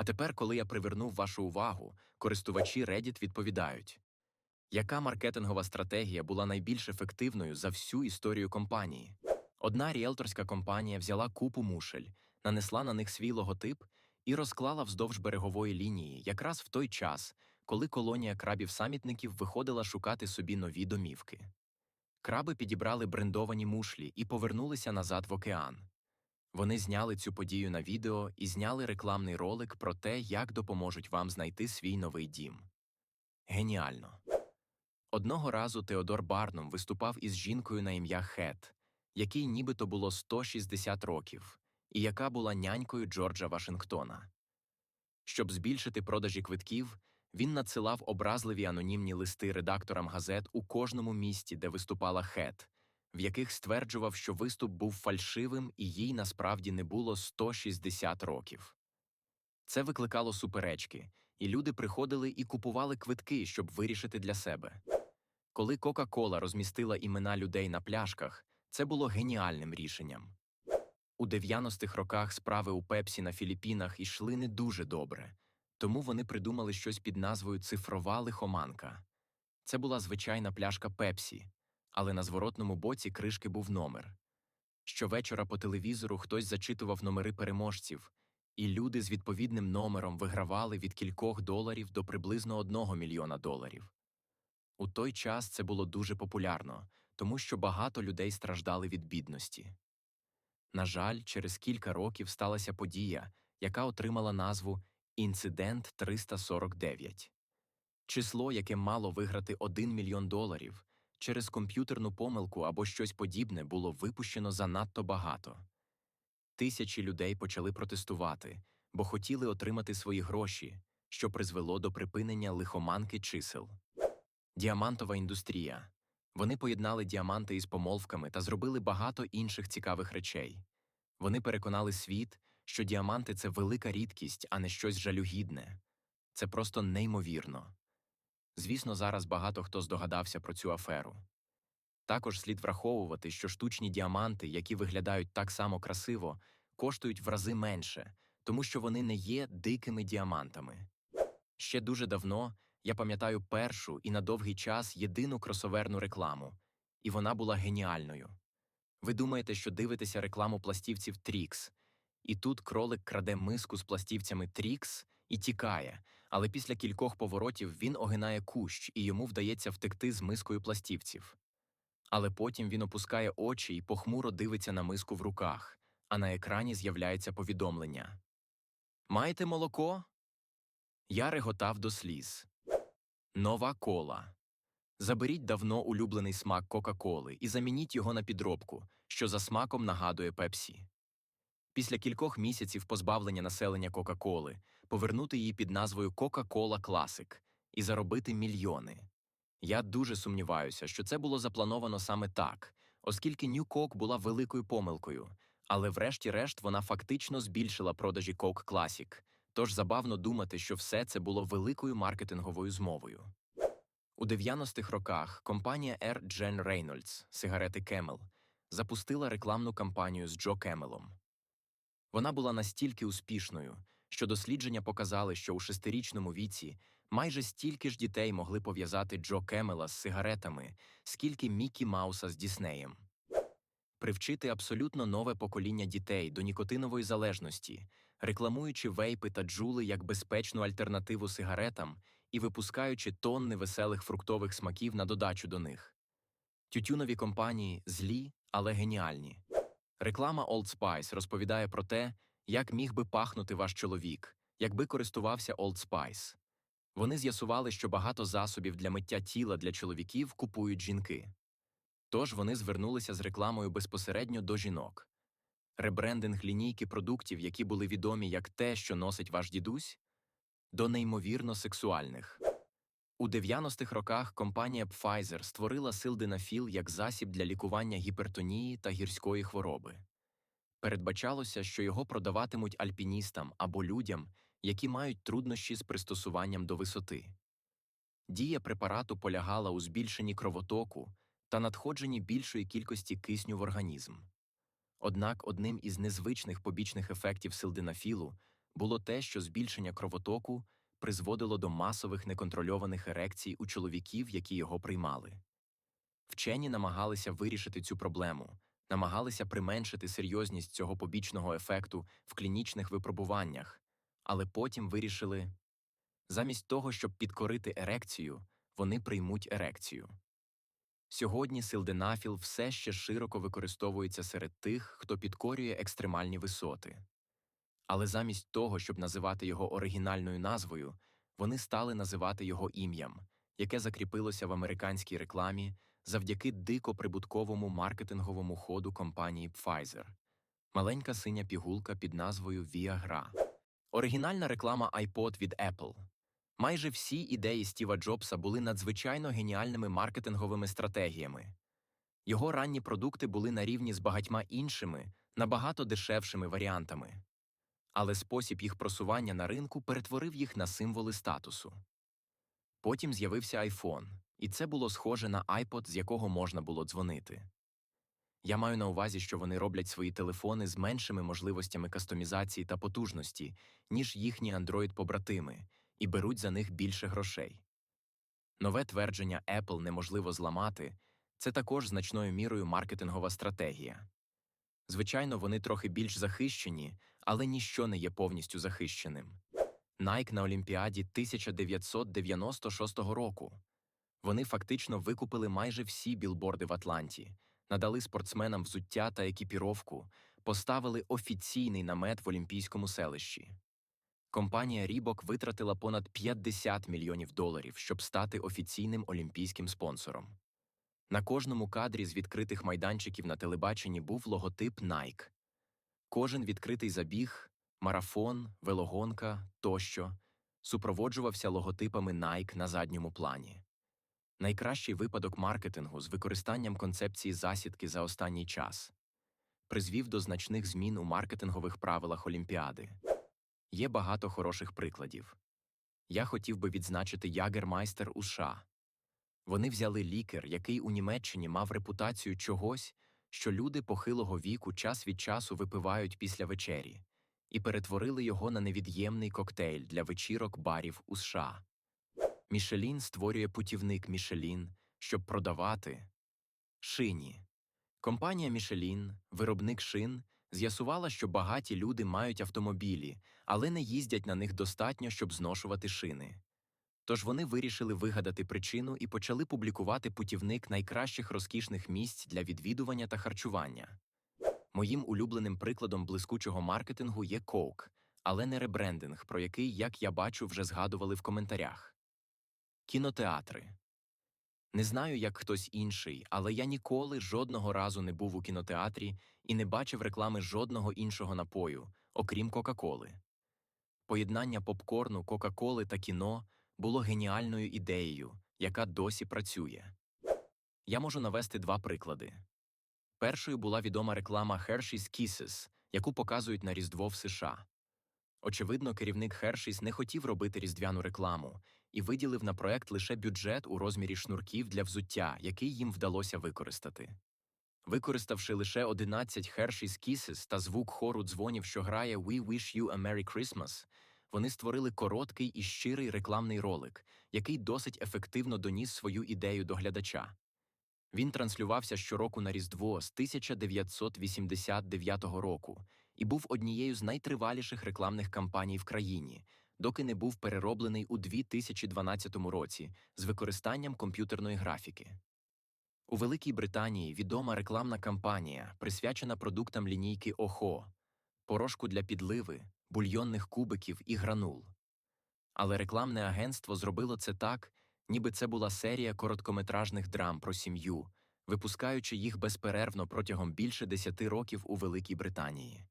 А тепер, коли я привернув вашу увагу, користувачі Reddit відповідають, яка маркетингова стратегія була найбільш ефективною за всю історію компанії? Одна ріелторська компанія взяла купу мушель, нанесла на них свій логотип і розклала вздовж берегової лінії якраз в той час, коли колонія крабів-самітників виходила шукати собі нові домівки. Краби підібрали брендовані мушлі і повернулися назад в океан. Вони зняли цю подію на відео і зняли рекламний ролик про те, як допоможуть вам знайти свій новий дім. Геніально. Одного разу Теодор Барнум виступав із жінкою на ім'я Хет, якій нібито було 160 років, і яка була нянькою Джорджа Вашингтона. Щоб збільшити продажі квитків, він надсилав образливі анонімні листи редакторам газет у кожному місті, де виступала Хет, в яких стверджував, що виступ був фальшивим і їй насправді не було 160 років. Це викликало суперечки, і люди приходили і купували квитки, щоб вирішити для себе. Коли Кока-Кола розмістила імена людей на пляшках, це було геніальним рішенням. У 90-х роках справи у Пепсі на Філіппінах йшли не дуже добре, тому вони придумали щось під назвою цифрова лихоманка. Це була звичайна пляшка Пепсі, але на зворотному боці кришки був номер. Щовечора по телевізору хтось зачитував номери переможців, і люди з відповідним номером вигравали від кількох доларів до приблизно одного мільйона доларів. У той час це було дуже популярно, тому що багато людей страждали від бідності. На жаль, через кілька років сталася подія, яка отримала назву Інцидент 349. Число, яке мало виграти 1 мільйон доларів, через комп'ютерну помилку або щось подібне було випущено занадто багато. Тисячі людей почали протестувати, бо хотіли отримати свої гроші, що призвело до припинення лихоманки чисел. Діамантова індустрія. Вони поєднали діаманти із помолвками та зробили багато інших цікавих речей. Вони переконали світ, що діаманти це велика рідкість, а не щось жалюгідне. Це просто неймовірно. Звісно, зараз багато хто здогадався про цю аферу. Також слід враховувати, що штучні діаманти, які виглядають так само красиво, коштують в рази менше, тому що вони не є дикими діамантами. Ще дуже давно я пам'ятаю першу і на довгий час єдину кросоверну рекламу, і вона була геніальною. Ви думаєте, що дивитеся рекламу пластівців Трікс, і тут кролик краде миску з пластівцями Трікс і тікає, але після кількох поворотів він огинає кущ, і йому вдається втекти з мискою пластівців. Але потім він опускає очі і похмуро дивиться на миску в руках, а на екрані з'являється повідомлення Маєте молоко? Я реготав до сліз. Нова кола. Заберіть давно улюблений смак Кока-Коли і замініть його на підробку, що за смаком нагадує Пепсі. Після кількох місяців позбавлення населення Кока-Коли повернути її під назвою Coca-Cola Classic і заробити мільйони. Я дуже сумніваюся, що це було заплановано саме так, оскільки New Coke була великою помилкою, але врешті-решт вона фактично збільшила продажі Coke Classic, тож забавно думати, що все це було великою маркетинговою змовою. У 90-х роках компанія R. Джен Reynolds, сигарети Camel, запустила рекламну кампанію з Джо Кемелом. Вона була настільки успішною, що дослідження показали, що у шестирічному віці майже стільки ж дітей могли пов'язати Джо Кемела з сигаретами, скільки Мікі Мауса з Діснеєм. Привчити абсолютно нове покоління дітей до нікотинової залежності, рекламуючи вейпи та джули як безпечну альтернативу сигаретам і випускаючи тонни веселих фруктових смаків на додачу до них. Тютюнові компанії злі, але геніальні. Реклама Old Spice розповідає про те, як міг би пахнути ваш чоловік, якби користувався Old Spice. Вони з'ясували, що багато засобів для миття тіла для чоловіків купують жінки. Тож вони звернулися з рекламою безпосередньо до жінок. Ребрендинг лінійки продуктів, які були відомі як те, що носить ваш дідусь, до неймовірно сексуальних. У 90-х роках компанія Pfizer створила силденафіл як засіб для лікування гіпертонії та гірської хвороби. Передбачалося, що його продаватимуть альпіністам або людям, які мають труднощі з пристосуванням до висоти. Дія препарату полягала у збільшенні кровотоку та надходженні більшої кількості кисню в організм. Однак одним із незвичних побічних ефектів силденафілу було те, що збільшення кровотоку призводило до масових неконтрольованих ерекцій у чоловіків, які його приймали. Вчені намагалися вирішити цю проблему, намагалися применшити серйозність цього побічного ефекту в клінічних випробуваннях, але потім вирішили замість того, щоб підкорити ерекцію, вони приймуть ерекцію. Сьогодні силденафіл все ще широко використовується серед тих, хто підкорює екстремальні висоти. Але замість того, щоб називати його оригінальною назвою, вони стали називати його ім'ям, яке закріпилося в американській рекламі завдяки дико прибутковому маркетинговому ходу компанії Pfizer. Маленька синя пігулка під назвою Viagra. Оригінальна реклама iPod від Apple. Майже всі ідеї Стіва Джобса були надзвичайно геніальними маркетинговими стратегіями. Його ранні продукти були на рівні з багатьма іншими, набагато дешевшими варіантами. Але спосіб їх просування на ринку перетворив їх на символи статусу. Потім з'явився iPhone, і це було схоже на iPod, з якого можна було дзвонити. Я маю на увазі, що вони роблять свої телефони з меншими можливостями кастомізації та потужності, ніж їхні Android-побратими, і беруть за них більше грошей. Нове твердження Apple неможливо зламати це також значною мірою маркетингова стратегія. Звичайно, вони трохи більш захищені, але ніщо не є повністю захищеним. Nike на Олімпіаді 1996 року. Вони фактично викупили майже всі білборди в Атланті, надали спортсменам взуття та екіпіровку, поставили офіційний намет в Олімпійському селищі. Компанія Рібок витратила понад 50 мільйонів доларів, щоб стати офіційним олімпійським спонсором. На кожному кадрі з відкритих майданчиків на телебаченні був логотип Nike. Кожен відкритий забіг, марафон, велогонка тощо супроводжувався логотипами Nike на задньому плані. Найкращий випадок маркетингу з використанням концепції засідки за останній час призвів до значних змін у маркетингових правилах Олімпіади. Є багато хороших прикладів. Я хотів би відзначити Ягермайстер у США. Вони взяли лікер, який у Німеччині мав репутацію чогось, що люди похилого віку час від часу випивають після вечері, і перетворили його на невід'ємний коктейль для вечірок барів у США. Мішелін створює путівник Мішелін, щоб продавати шині. Компанія Мішелін, виробник шин, з'ясувала, що багаті люди мають автомобілі, але не їздять на них достатньо, щоб зношувати шини. Тож вони вирішили вигадати причину і почали публікувати путівник найкращих розкішних місць для відвідування та харчування. Моїм улюбленим прикладом блискучого маркетингу є Coke, але не ребрендинг, про який, як я бачу, вже згадували в коментарях. Кінотеатри. Не знаю, як хтось інший, але я ніколи жодного разу не був у кінотеатрі і не бачив реклами жодного іншого напою, окрім Кока-Коли. Поєднання попкорну, Кока-Коли та кіно було геніальною ідеєю, яка досі працює. Я можу навести два приклади. Першою була відома реклама Hershey's Kisses, яку показують на Різдво в США. Очевидно, керівник Hershey's не хотів робити різдвяну рекламу і виділив на проект лише бюджет у розмірі шнурків для взуття, який їм вдалося використати. Використавши лише 11 Hershey's Kisses та звук хору дзвонів, що грає We Wish You a Merry Christmas, вони створили короткий і щирий рекламний ролик, який досить ефективно доніс свою ідею до глядача. Він транслювався щороку на Різдво з 1989 року і був однією з найтриваліших рекламних кампаній в країні, доки не був перероблений у 2012 році з використанням комп'ютерної графіки. У Великій Британії відома рекламна кампанія, присвячена продуктам лінійки ОХО, порошку для підливи, бульйонних кубиків і гранул. Але рекламне агентство зробило це так, ніби це була серія короткометражних драм про сім'ю, випускаючи їх безперервно протягом більше десяти років у Великій Британії.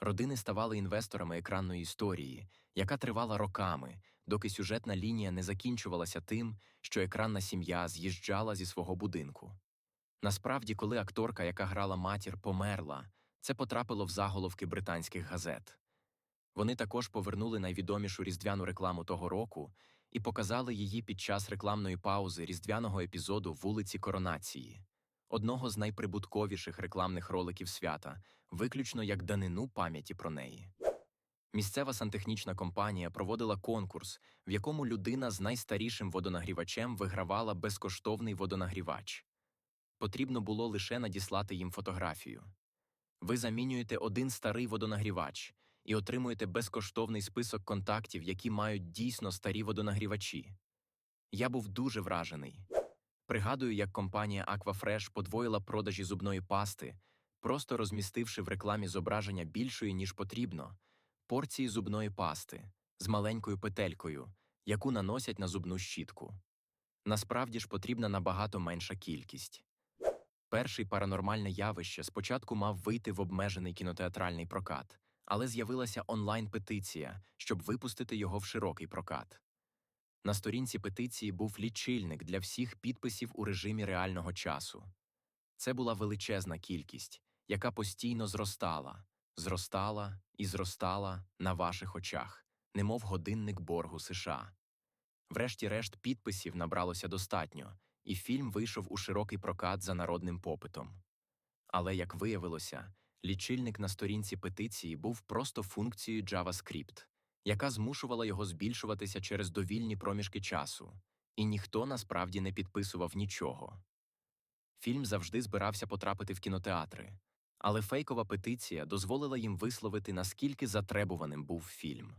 Родини ставали інвесторами екранної історії, яка тривала роками, доки сюжетна лінія не закінчувалася тим, що екранна сім'я з'їжджала зі свого будинку. Насправді, коли акторка, яка грала матір, померла, це потрапило в заголовки британських газет. Вони також повернули найвідомішу різдвяну рекламу того року і показали її під час рекламної паузи різдвяного епізоду вулиці Коронації, одного з найприбутковіших рекламних роликів свята, виключно як данину пам'яті про неї. Місцева сантехнічна компанія проводила конкурс, в якому людина з найстарішим водонагрівачем вигравала безкоштовний водонагрівач. Потрібно було лише надіслати їм фотографію. Ви замінюєте один старий водонагрівач і отримуєте безкоштовний список контактів, які мають дійсно старі водонагрівачі. Я був дуже вражений. Пригадую, як компанія Aquafresh подвоїла продажі зубної пасти, просто розмістивши в рекламі зображення більшої, ніж потрібно, порції зубної пасти з маленькою петелькою, яку наносять на зубну щітку. Насправді ж потрібна набагато менша кількість. Перший паранормальне явище спочатку мав вийти в обмежений кінотеатральний прокат, але з'явилася онлайн-петиція, щоб випустити його в широкий прокат. На сторінці петиції був лічильник для всіх підписів у режимі реального часу. Це була величезна кількість, яка постійно зростала, зростала і зростала на ваших очах, немов годинник боргу США. Врешті-решт підписів набралося достатньо, і фільм вийшов у широкий прокат за народним попитом. Але, як виявилося, лічильник на сторінці петиції був просто функцією JavaScript, яка змушувала його збільшуватися через довільні проміжки часу, і ніхто насправді не підписував нічого. Фільм завжди збирався потрапити в кінотеатри, але фейкова петиція дозволила їм висловити, наскільки затребуваним був фільм.